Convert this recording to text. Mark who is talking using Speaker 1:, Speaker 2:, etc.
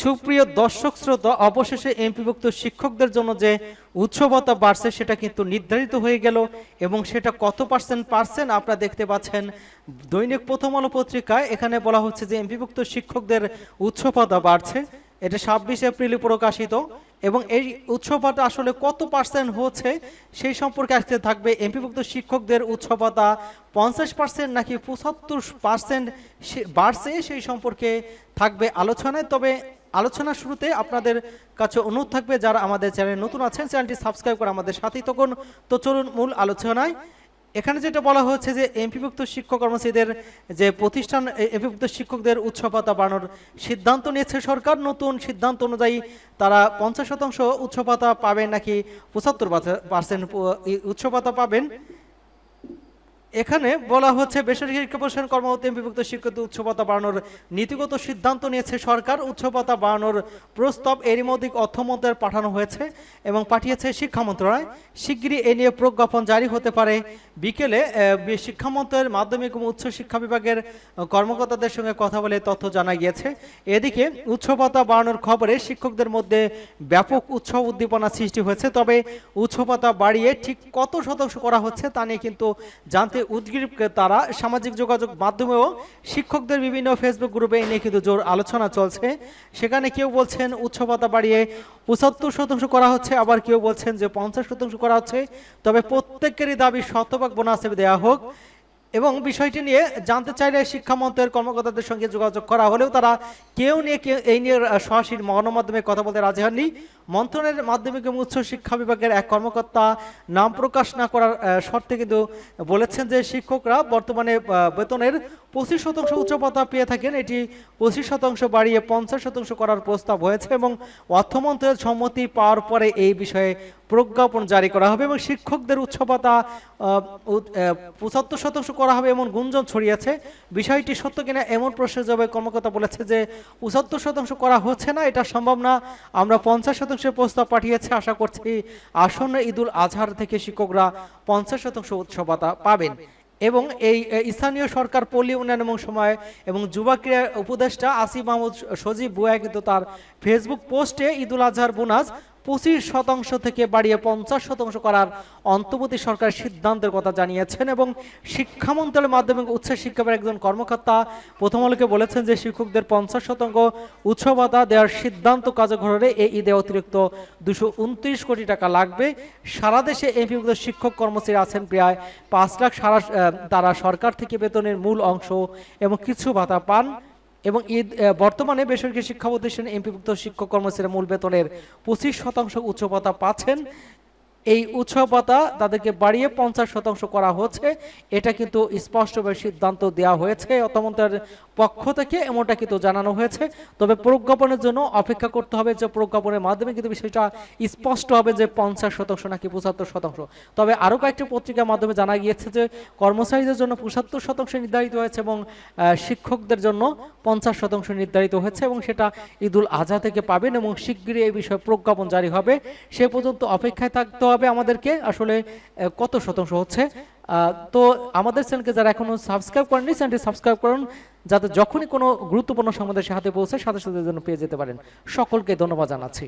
Speaker 1: সুপ্রিয় দর্শক শ্রোতা, অবশেষে এমপিভুক্ত শিক্ষকদের জন্য যে উৎসবতা বাড়ছে, সেটা কিন্তু নির্ধারিত হয়ে গেল এবং সেটা কত পার্সেন্ট পার্সেন্ট আপনারা দেখতে পাচ্ছেন। দৈনিক প্রথম আলো পত্রিকায় এখানে বলা হচ্ছে যে এমপিভুক্ত শিক্ষকদের উৎসবতা বাড়ছে। এটা ছাব্বিশ এপ্রিলে প্রকাশিত এবং এই উৎসবতা আসলে কত পার্সেন্ট হচ্ছে সেই সম্পর্কে আজকে থাকবে এমপিভুক্ত শিক্ষকদের উৎসবতা পঞ্চাশ পার্সেন্ট নাকি পঁচাত্তর পার্সেন্ট বাড়ছে সেই সম্পর্কে থাকবে আলোচনায়। তবে আলোচনার শুরুতে আপনাদের কাছে অনুরোধ থাকবে, যারা আমাদের চ্যানেলে নতুন আছেন, চ্যানেলটি সাবস্ক্রাইব করে আমাদের সাথেই তখন তো চলুন মূল আলোচনায়। এখানে যেটা বলা হচ্ছে যে এমপিভুক্ত শিক্ষক কর্মচারীদের যে প্রতিষ্ঠান এমপিভুক্ত শিক্ষকদের উচ্চপাতা বাড়ানোর সিদ্ধান্ত নিয়েছে সরকার। নতুন সিদ্ধান্ত অনুযায়ী তারা পঞ্চাশ শতাংশ উচ্চপাতা পাবেন নাকি পঁচাত্তর পার্সেন্ট উৎসবতা পাবেন। এখানে বলা হচ্ছে, বেসরকারি প্রতিষ্ঠান কর্মরত এমপিভুক্ত শিক্ষক উৎসবতা বাড়ানোর নীতিগত সিদ্ধান্ত নিয়েছে সরকার। উৎসবতা বাড়ানোর প্রস্তাব এরই মধ্যে অর্থমন্ত্রের পাঠানো হয়েছে এবং পাঠিয়েছে শিক্ষা মন্ত্রণালয়। শিগগিরই এ নিয়ে প্রজ্ঞাপন জারি হতে পারে। বিকেলে শিক্ষা মন্ত্রণালয়ের মাধ্যমিক এবং উচ্চ শিক্ষা বিভাগের কর্মকর্তাদের সঙ্গে কথা বলে তথ্য জানা গিয়েছে। এদিকে উৎসবতা বাড়ানোর খবরে শিক্ষকদের মধ্যে ব্যাপক উৎসব উদ্দীপনা সৃষ্টি হয়েছে। তবে উৎসবতা বাড়িয়ে ঠিক কত শতাংশ করা হচ্ছে তা নিয়ে কিন্তু জানতে উদ্গ্রীব তারা সামাজিক যোগাযোগ মাধ্যমেও শিক্ষকদের বিভিন্ন ফেসবুক গ্রুপে নিয়ে কিন্তু জোর আলোচনা চলছে। সেখানে কেউ বলছেন উচ্চপাতা বাড়িয়ে পঁচাত্তর শতাংশ করা হচ্ছে, আবার কেউ বলছেন যে পঞ্চাশ শতাংশ করা হচ্ছে। তবে প্রত্যেকেরই দাবি শতভাগ বোনাস দেওয়া হোক। এবং বিষয়টি নিয়ে জানতে চাইলে শিক্ষামন্ত্রীর কর্মকর্তাদের সঙ্গে যোগাযোগ করা হলেও তারা কেউ নিয়ে কেউ এই নিয়ে সরাসরি গণমাধ্যমে কথা বলতে রাজি হননি। মন্ত্রণের মাধ্যমিক এবং উচ্চ শিক্ষা বিভাগের এক কর্মকর্তা নাম প্রকাশ না করার শর্তে কিন্তু বলেছেন যে শিক্ষকরা বর্তমানে বেতনের পঁচিশ শতাংশ উচ্চ ভাতা পেয়ে থাকেন। এটি পঁচিশ শতাংশ বাড়িয়ে পঞ্চাশ শতাংশ করার প্রস্তাব হয়েছে এবং অর্থমন্ত্রের সম্মতি পাওয়ার পরে এই বিষয়ে প্রজ্ঞাপন জারি করা হবে এবং শিক্ষকদের উচ্চ ভাতা পঁচাত্তর শতাংশ করা হবে এমন গুঞ্জন ছড়িয়েছে। বিষয়টি সত্য কিনা এমন প্রশ্নের জবাবে কর্মকর্তা বলেছে যে পঁচাত্তর শতাংশ করা হচ্ছে না, এটা সম্ভব না। আমরা পঞ্চাশ শতাংশের প্রস্তাব পাঠিয়েছি, আশা করছি আসন্ন ঈদুল আজহার থেকে শিক্ষকরা পঞ্চাশ শতাংশ উৎসবতা পাবেন। এবং এই স্থানীয় সরকার, পল্লী উন্নয়ন এবং সময় এবং যুবা ক্রীড়া উপদেষ্টা আসিফ মাহমুদ সজীব বুয়া কিন্তু তার ফেসবুক পোস্টে ঈদুল আজহার বোনাস পঁচিশ শতাংশ থেকে বাড়িয়ে পঞ্চাশ শতাংশ করার অন্তর্বর্তী সরকার সিদ্ধান্তের কথা জানিয়েছেন এবং শিক্ষা মন্ত্রণালয়ের মাধ্যমিক উচ্চ শিক্ষা একজন কর্মকর্তা প্রথম আলোকে বলেছেন যে শিক্ষকদের পঞ্চাশ শতাংশ উৎসবতা দেওয়ার সিদ্ধান্ত কার্যকর এই ঈদে অতিরিক্ত দুশো উনত্রিশ কোটি টাকা লাগবে। সারা দেশে এমপিভুক্ত শিক্ষক কর্মচারী আছেন প্রায় পাঁচ লাখ সারা তারা সরকার থেকে বেতনের মূল অংশ এবং কিছু ভাতা পান। এবং ঈদ বর্তমানে বেসরকারি শিক্ষা প্রতিষ্ঠানে এমপিভুক্ত শিক্ষক কর্মচারীরা মূল বেতনের পঁচিশ শতাংশ উচ্চ ভাতা পাচ্ছেন। এই উৎসবতা তাদেরকে বাড়িয়ে পঞ্চাশ শতাংশ করা হচ্ছে। এটা কিন্তু স্পষ্টভাবে সিদ্ধান্ত দেওয়া হয়েছে, অর্থমন্ত্রীর পক্ষ থেকে এমনটা কিন্তু জানানো হয়েছে। তবে প্রজ্ঞাপনের জন্য অপেক্ষা করতে হবে যে প্রজ্ঞাপনের মাধ্যমে কিন্তু বিষয়টা স্পষ্ট হবে যে পঞ্চাশ শতাংশ নাকি পঁচাত্তর শতাংশ। তবে আরও কয়েকটি পত্রিকার মাধ্যমে জানা গিয়েছে যে কর্মচারীদের জন্য পঁচাত্তর শতাংশ নির্ধারিত হয়েছে এবং শিক্ষকদের জন্য পঞ্চাশ শতাংশ নির্ধারিত হয়েছে এবং সেটা ঈদুল আজহা থেকে পাবেন এবং শিগগিরই এই বিষয়ে প্রজ্ঞাপন জারি হবে। সে পর্যন্ত অপেক্ষায় থাকতে হবে। আমাদেরকে আসলে কত শতাংশ হচ্ছে? তো আমাদের চ্যানেলকে যারা এখনও সাবস্ক্রাইব করেননি, চ্যানেলটি সাবস্ক্রাইব করুন, যাতে যখনই কোনো গুরুত্বপূর্ণ সংবাদের সাথে পৌঁছে, সাথে সাথে যেন পেয়ে যেতে পারেন। সকলকে ধন্যবাদ জানাচ্ছি।